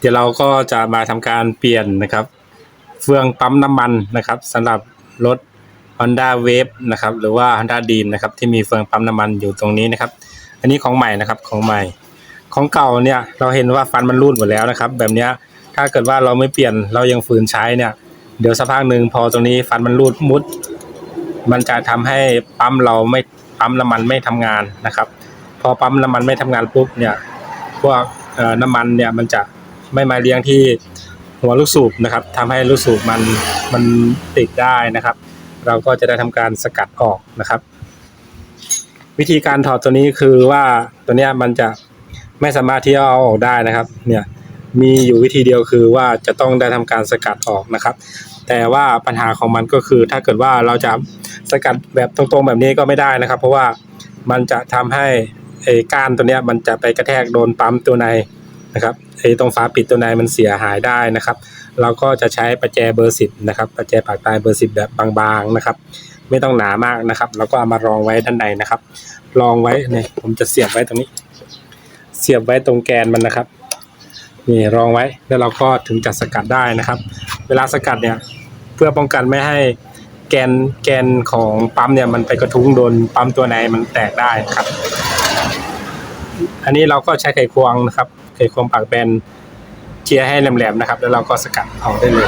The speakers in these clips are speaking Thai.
เดี๋ยวเราก็จะมาทำการเปลี่ยนนะครับ เฟืองปั๊มน้ำมันนะครับสำหรับรถ Honda Wave นะครับ หรือว่า Honda d r e a m นะครับ ที่มีเฟืองปั๊มน้ำมันอยู่ตรงนี้นะครับ อันนี้ของใหม่นะครับของใหม่ ของเก่าเนี่ยเราเห็นว่าฟันมันรูดหมดแล้วนะครับ แบบนี้ถ้าเกิดว่าเราไม่เปลี่ยนเรายังฝืนใช้เนี่ย เดี๋ยวสักพักหนึ่งพอตรงนี้ฟันมันรูดมุด มันจะทำให้ปั๊มเราไม่ปั๊มน้ำมันไม่ทำงานนะครับ พอปั๊มน้ำมันไม่ทำงานปุ๊บเนี่ยพวกเอ่อน้ำมันเนี่ยมันจะ ไม่มาเลี้ยงที่หัวลูกสูบนะครับทำให้ลูกสูบมันมันติดได้นะครับ เราก็จะได้ทำการสกัดออกนะครับ วิธีการถอดตัวนี้คือว่าตัวเนี้ยมันจะไม่สามารถที่จะเอาออกได้นะครับเนี่ยมีอยู่วิธีเดียวคือว่าจะต้องได้ทำการสกัดออกนะครับ แต่ว่าปัญหาของมันก็คือถ้าเกิดว่าเราจะสกัดแบบตรงๆแบบนี้ก็ไม่ได้นะครับ เพราะว่ามันจะทำให้ไอ้ก้านตัวเนี้ยมันจะไปกระแทกโดนปั๊มตัวใน นะครับไอ้ตรงฝาปิดตัวในมันเสียหายได้นะครับ เราก็จะใช้ประแจเบอร์สิบนะครับประแจปากตายเบอร์สิบแบบบางๆนะครับ ไม่ต้องหนามากนะครับ แล้วก็เอามารองไว้ด้านในนะครับ รองไว้เนี่ยผมจะเสียบไว้ตรงนี้ เสียบไว้ตรงแกนมันนะครับนี่รองไว้แล้วเราก็ถึงจะสกัดได้นะครับ เวลาสกัดเนี่ยเพื่อป้องกันไม่ให้แกนแกนของปั๊มเนี่ยมันไปกระทุ้งโดนปั๊มตัวไหนมันแตกได้ครับ อันนี้เราก็ใช้ไขควงนะครับ ไขควงปากแบนเจียร์ให้แหลมๆนะครับ แล้วเราก็สกัดออกได้เลย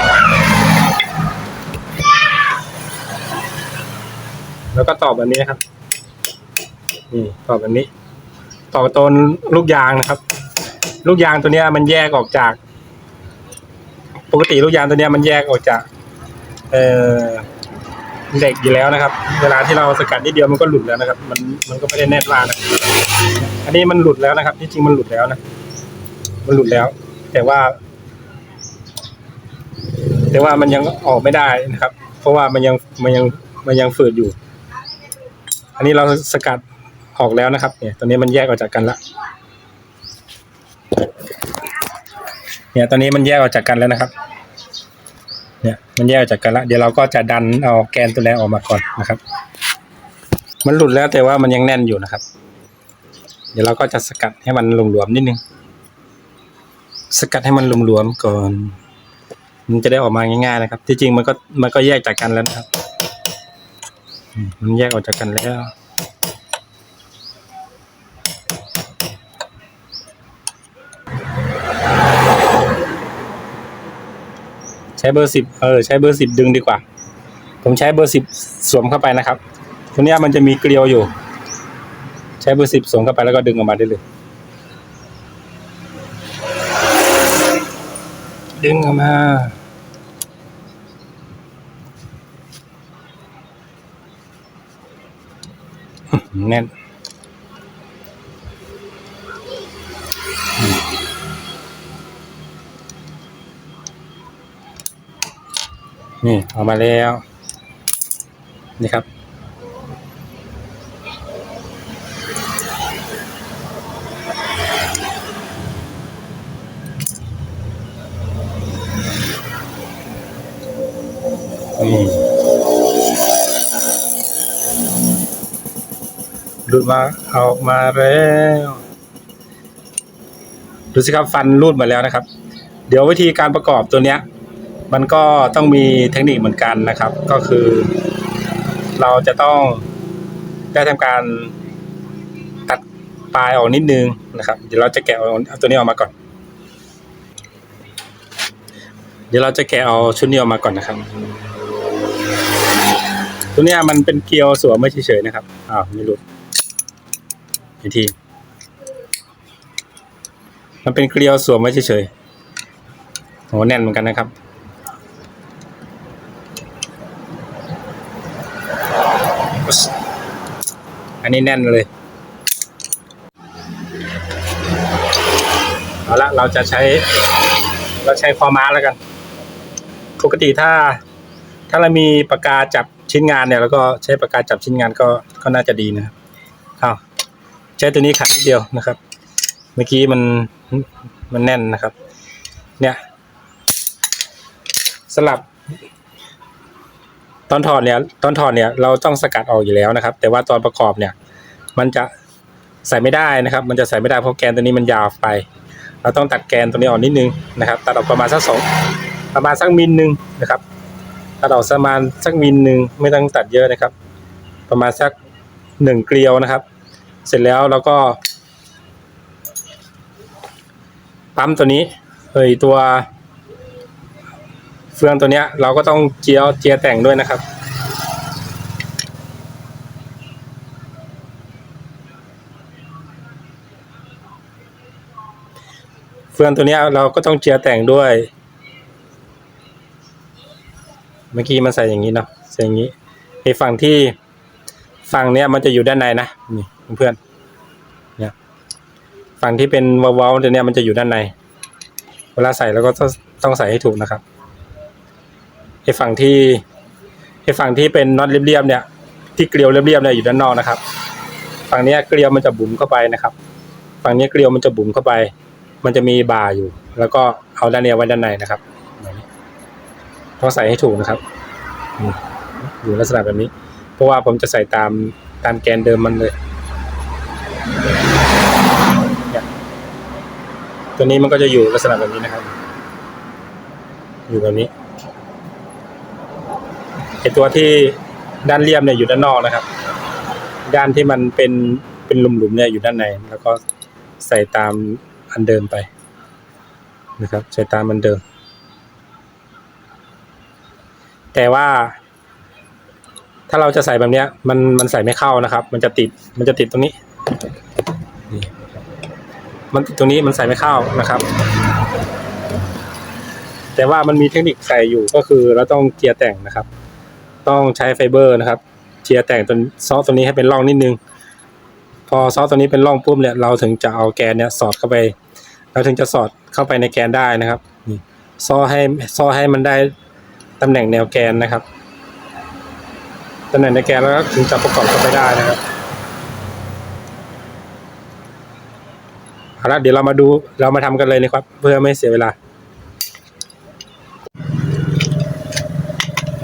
แล้วก็ต่อแบบนี้ครับนี่ต่อแบบนี้ ต่อต้นลูกยางนะครับ ลูกยางตัวเนี้ยมันแยกออกจาก ปกติลูกยางตัวเนี้ยมันแยกออกจากเอ่อเหล็กอยู่แล้วนะครับ เวลาที่เราสกัดนิดเดียวมันก็หลุดแล้วนะครับ มันมันก็ไม่ได้แน่นมากนะอันนี้มันหลุดแล้วนะครับ ที่จริงมันหลุดแล้วนะ มันหลุดแล้ว แต่ว่า แต่ว่ามันยังออกไม่ได้นะครับ เพราะว่ามันยังมันยังมันยังฝืดอยู่ อันนี้เราสกัดออกแล้วนะครับ เนี่ยตอนนี้มันแยกออกจากกันละเนี่ยตอนนี้มันแยกออกจากกันแล้วนะครับ เนี่ยมันแยกออกจากกันละเดี๋ยวเราก็จะดันเอาแกนตัวแรกออกมาก่อนนะครับ มันหลุดแล้วแต่ว่ามันยังแน่นอยู่นะครับ เดี๋ยวเราก็จะสกัดให้มันหลวมๆนิดนึง สกัดให้มันหลวมๆก่อน มันจะได้ออกมาง่ายๆนะครับ ที่จริงมันก็มันก็แยกจากกันแล้วนะครับ มันแยกออกจากกันแล้ว ใช้เบอร์สิบเออ ใช้เบอร์สิบดึงดีกว่า ผมใช้เบอร์สิบสวมเข้าไปนะครับตัวเนี้มันจะมีเกลียวอยู่ ใช้เบอร์สิบสวมเข้าไปแล้วก็ดึงออกมาได้เลย ดึงออกมา แน่นนี่ออกมาแล้ว นี่ครับ ดูดมาออกมาแล้วดูสิครับฟันรูดมาแล้วนะครับ เดี๋ยววิธีการประกอบตัวเนี้ย มันก็ต้องมีเทคนิคเหมือนกันนะครับ ก็คือ เราจะต้องได้ทำการตัดปลายออกนิดนึงนะครับ เดี๋ยวเราจะแกะเอาตัวนี้ออกมาก่อน เดี๋ยวเราจะแกะเอาชุดนี้ออกมาก่อนนะครับ ตัวนี้มันเป็นเกลียวสวมไม่เฉยๆนะครับอ้าวไม่หลุด อีกที มันเป็นเกลียวสวมไว้เฉยๆโหแน่นเหมือนกันนะครับ อันนี้แน่นเลย เอาละเราจะใช้ เราใช้คอม้าแล้วกัน ปกติถ้า ถ้าเรามีปากกาจับชิ้นงานเนี่ย แล้วก็ใช้ปากกาจับชิ้นงานก็ก็น่าจะดีนะครับอ้าว ใช้ตัวนี้ขัดนิดเดียวนะครับ เมื่อกี้มันมันแน่นนะครับ เนี่ย สลับ ตอนถอดเนี่ย ตอนถอดเนี่ย เราต้องสกัดออกอยู่แล้วนะครับ แต่ว่าตอนประกอบเนี่ย มันจะใส่ไม่ได้นะครับ มันจะใส่ไม่ได้เพราะแกนตัวนี้มันยาวไป เราต้องตัดแกนตัวนี้ออกนิดนึงนะครับ ตัดออกประมาณสักสองประมาณสักมิลหนึ่งนะครับตัดออกประมาณสักมิลหนึ่งไม่ต้องตัดเยอะนะครับ ประมาณสักหนึ่งเกลียวนะครับ เสร็จแล้วเราก็ ปั๊มตัวนี้เอ้ยตัว เฟืองตัวเนี้ย เราก็ต้องเจียวเจียแต่งด้วยนะครับเฟืองตัวเนี้ยเราก็ต้องเจียแต่งด้วย เมื่อกี้มันใส่อย่างนี้เนาะใส่อย่างนี้ไอ้ฝั่งที่ฝั่งเนี้ยมันจะอยู่ด้านในนะนี่ เพื่อนๆเนี่ยฝั่งที่เป็นเวาๆตัวเนี้ยมันจะอยู่ด้านใน เวลาใส่เราก็ต้องใส่ให้ถูกนะครับไอ้ฝั่งที่ไอ้ฝั่งที่เป็นน็อตเรียบๆเนี่ย ที่เกลียวเรียบๆเนี่ยอยู่ด้านนอกนะครับ ฝั่งนี้เกลียวมันจะบุ๋มเข้าไปนะครับ ฝั่งนี้เกลียวมันจะบุ๋มเข้าไป มันจะมีบ่าอยู่ แล้วก็เอาด้านเนี้ยไว้ด้านในนะครับต้องใส่ให้ถูกนะครับอยู่ลักษณะแบบนี้ เพราะว่าผมจะใส่ตามตามแกนเดิมมันเลย ตัวนี้มันก็จะอยู่ลักษณะแบบนี้นะครับ อยู่แบบนี้ไอตัวที่ด้านเรียบเนี่ยอยู่ด้านนอกนะครับ ด้านที่มันเป็นเป็นหลุมๆเนี่ยอยู่ด้านใน แล้วก็ใส่ตามอันเดิมไปนะครับ ใส่ตามอันเดิม แต่ว่า ถ้าเราจะใส่แบบเนี้ย มันมันใส่ไม่เข้านะครับ มันจะติดมันจะติดตรงนี้ มันตรงนี้มันใส่ไม่เข้านะครับ แต่ว่ามันมีเทคนิคใส่อยู่ก็คือเราต้องเจียร์แต่งนะครับ ต้องใช้ไฟเบอร์นะครับ เจียร์แต่งตัวซอสตัวนี้ให้เป็นร่องนิดนึง พอซอสตัวนี้เป็นร่องปุ๊บเนี่ยเราถึงจะเอาแกนเนี่ยสอดเข้าไป เราถึงจะสอดเข้าไปในแกนได้นะครับนี่ซอให้ซอให้มันได้ตำแหน่งแนวแกนนะครับตำแหน่งในแกนแล้วก็ถึงจะประกอบเข้าไปได้นะครับ เอาละเดี๋ยวเรามาดูเรามาทำกันเลยนะครับ เพื่อไม่เสียเวลา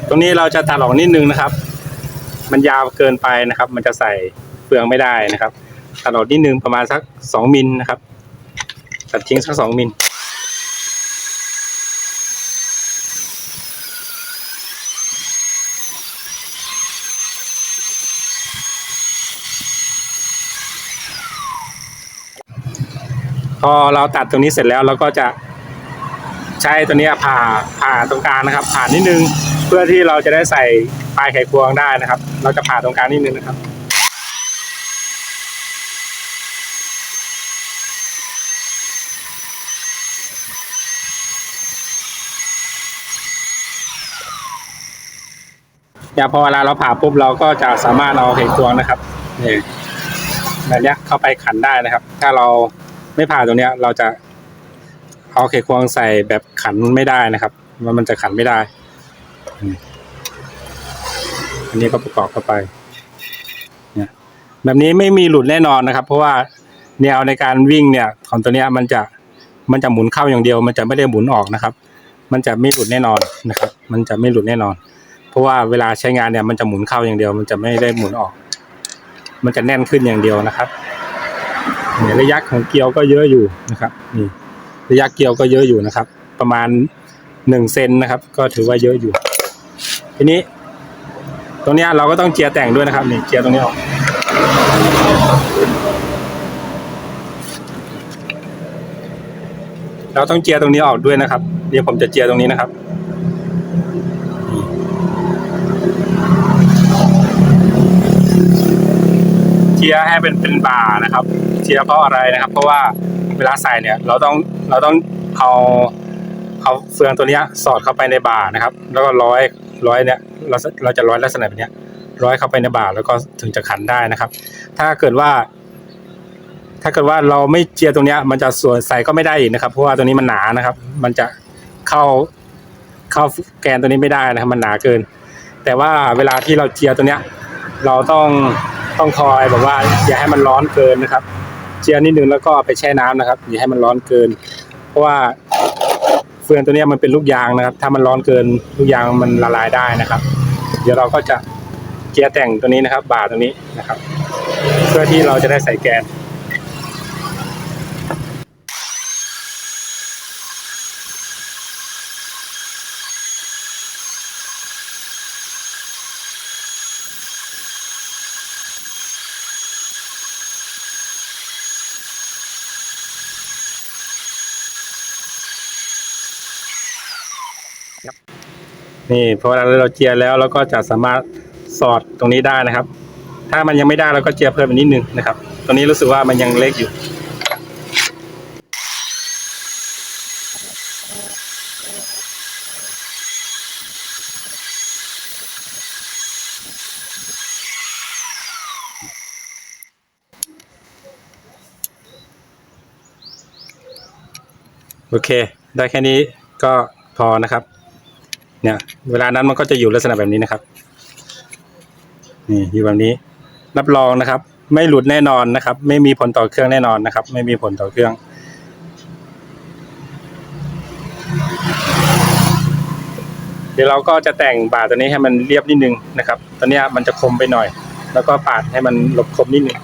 ตรงนี้เราจะตัดออกนิดนึงนะครับ มันยาวเกินไปนะครับ มันจะใส่เปลืองไม่ได้นะครับตัดออกนิดนึงประมาณสักสองมิลนะครับ ตัดทิ้งสักสองมิล พอเราตัดตรงนี้เสร็จแล้วเราก็จะใช้ตัวนี้ผ่าผ่าตรงกลางนะครับ ผ่านิดนึงเพื่อที่เราจะได้ใส่ปลายไขควงได้นะครับ เราจะผ่าตรงกลางนิดนึงนะครับอย่าพอเวลาเราผ่าปุ๊บเราก็จะสามารถเอาไขควงนะครับนี่แบบนี้เข้าไปขันได้นะครับ ถ้าเรา ไม่ผ่าตรงเนี้ย เราจะเอาไขควงใส่แบบขันไม่ได้นะครับมันมันจะขันไม่ได้ อันนี้ก็ประกอบเข้าไปเนี่ยแบบนี้ไม่มีหลุดแน่นอนนะครับ เพราะว่าแนวในการวิ่งเนี่ย ของตัวเนี้ยมันจะมันจะหมุนเข้าอย่างเดียว มันจะไม่ได้หมุนออกนะครับ มันจะไม่หลุดแน่นอนนะครับ มันจะไม่หลุดแน่นอน เพราะว่าเวลาใช้งานเนี่ยมันจะหมุนเข้าอย่างเดียว มันจะไม่ได้หมุนออก มันจะแน่นขึ้นอย่างเดียวนะครับ ระยะของเกลียวก็เยอะอยู่นะครับนี่ระยะเกลียวก็เยอะอยู่นะครับ ประมาณหนึ่งเซนนะครับ ก็ถือว่าเยอะอยู่ ทีนี้ ตรงเนี้ยเราก็ต้องเจียแต่งด้วยนะครับนี่เจียตรงนี้ออกเราต้องเจียตรงนี้ออกด้วยนะครับเดี๋ยวผมจะเจียตรงนี้นะครับเชียให้เป็นเป็นบาร์นะครับ เชียร์เพราะอะไรนะครับ เพราะว่าเวลาใส่เนี่ยเราต้องเราต้องเอาเอาเฟืองตัวเนี้ยสอดเข้าไปในบาร์นะครับ แล้วก็ร้อยร้อยเนี่ยเราเราจะร้อยลักษณะแบบเนี้ยร้อยเข้าไปในบาร์แล้วก็ถึงจะขันได้นะครับ ถ้าเกิดว่า ถ้าเกิดว่าเราไม่เจียร์ตรงเนี้ยมันจะส่วนใส่ก็ไม่ได้อีกนะครับ เพราะว่าตัวนี้มันหนานะครับ มันจะเข้าเข้าแกนตัวนี้ไม่ได้นะครับ มันหนาเกิน แต่ว่าเวลาที่เราเจียร์ตัวเนี้ย เราต้องต้องคอยแบบว่าอย่าให้มันร้อนเกินนะครับ เจียร์นิดนึงแล้วก็เอาไปแช่น้ำนะครับอย่าให้มันร้อนเกิน เพราะว่าเฟืองตัวนี้มันเป็นลูกยางนะครับ ถ้ามันร้อนเกินลูกยางมันละลายได้นะครับ เดี๋ยวเราก็จะเจียร์แต่งตัวนี้นะครับบาร์ตัวนี้นะครับ เพื่อที่เราจะได้ใส่แกน นี่พอเวลาเราเจียแล้วเราก็จะสามารถสอดตรงนี้ได้นะครับ ถ้ามันยังไม่ได้เราก็เจียเพิ่มอีกนิดนึงนะครับ ตรงนี้รู้สึกว่ามันยังเล็กอยู่ โอเค ได้แค่นี้ก็พอนะครับ เนี่ยเวลานั้นมันก็จะอยู่ลักษณะแบบนี้นะครับนี่อยู่แบบนี้ รับรองนะครับ ไม่หลุดแน่นอนนะครับ ไม่มีผลต่อเครื่องแน่นอนนะครับ ไม่มีผลต่อเครื่องเดี๋ยวเราก็จะแต่งบาทตัวนี้ให้มันเรียบนิดนึงนะครับ ตอนนี้มันจะคมไปหน่อย แล้วก็ปาดให้มันหลบคมนิดนึง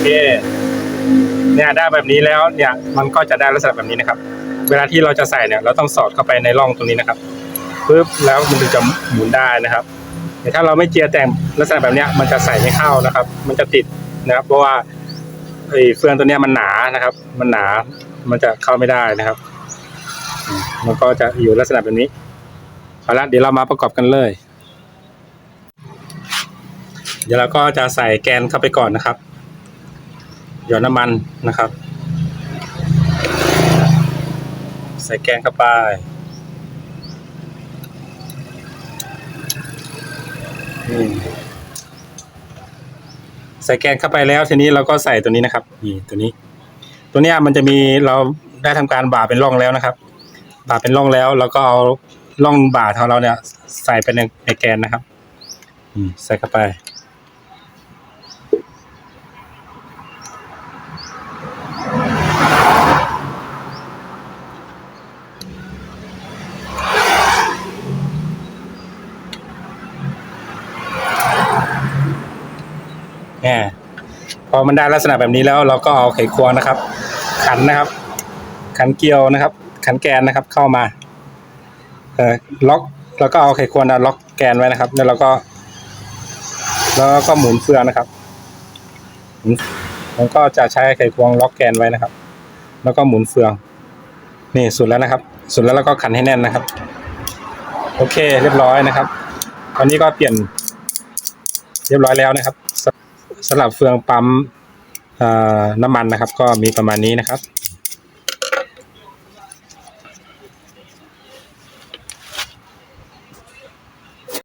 เคเนี่ยได้แบบนี้แล้วเนี่ยมันก็จะได้ลักษณะแบบนี้นะครับ เวลาที่เราจะใส่เนี่ยเราต้องสอดเข้าไปในร่องตรงนี้นะครับปึ๊บแล้วมันถึงจะหมุนได้นะครับแต่ถ้าเราไม่เจียแต่งลักษณะแบบนี้มันจะใส่ไม่เข้านะครับ มันจะติดนะครับ เพราะว่าไอ้เฟืองตัวนี้มันหนานะครับ มันหนามันจะเข้าไม่ได้นะครับ มันก็จะอยู่ลักษณะแบบนี้เอาละเดี๋ยวเรามาประกอบกันเลย เดี๋ยวเราก็จะใส่แกนเข้าไปก่อนนะครับ หยอดน้ำมันนะครับ ใส่แกงเข้าไปใส่แกงเข้าไปแล้วทีนี้เราก็ใส่ตัวนี้นะครับนี่ตัวนี้ ตัวเนี้ยมันจะมีเราได้ทำการบ่าเป็นร่องแล้วนะครับ บ่าเป็นร่องแล้วเราก็เอาร่องบ่าของเราเนี่ย ใส่ไปในในแกนนะครับ อืมใส่เข้าไป แหมพอมันได้ลักษณะแบบนี้แล้วเราก็เอาไขควงนะครับ ขันนะครับ ขันเกลียวนะครับ ขันแกนนะครับ เข้ามาเอ่อล็อกแล้วก็เอาไขควงนะล็อกแกนไว้นะครับ แล้วเราก็ แล้วก็หมุนเฟืองนะครับหมุนมันก็จะใช้ไขควงล็อกแกนไว้นะครับ แล้วก็หมุนเฟือง นี่สุดแล้วนะครับ สุดแล้วเราก็ขันให้แน่นนะครับ โอเค เรียบร้อยนะครับ ตอนนี้ก็เปลี่ยน เรียบร้อยแล้วนะครับ สำหรับเฟืองปั๊มน้ำมันนะครับ ก็มีประมาณนี้นะครับ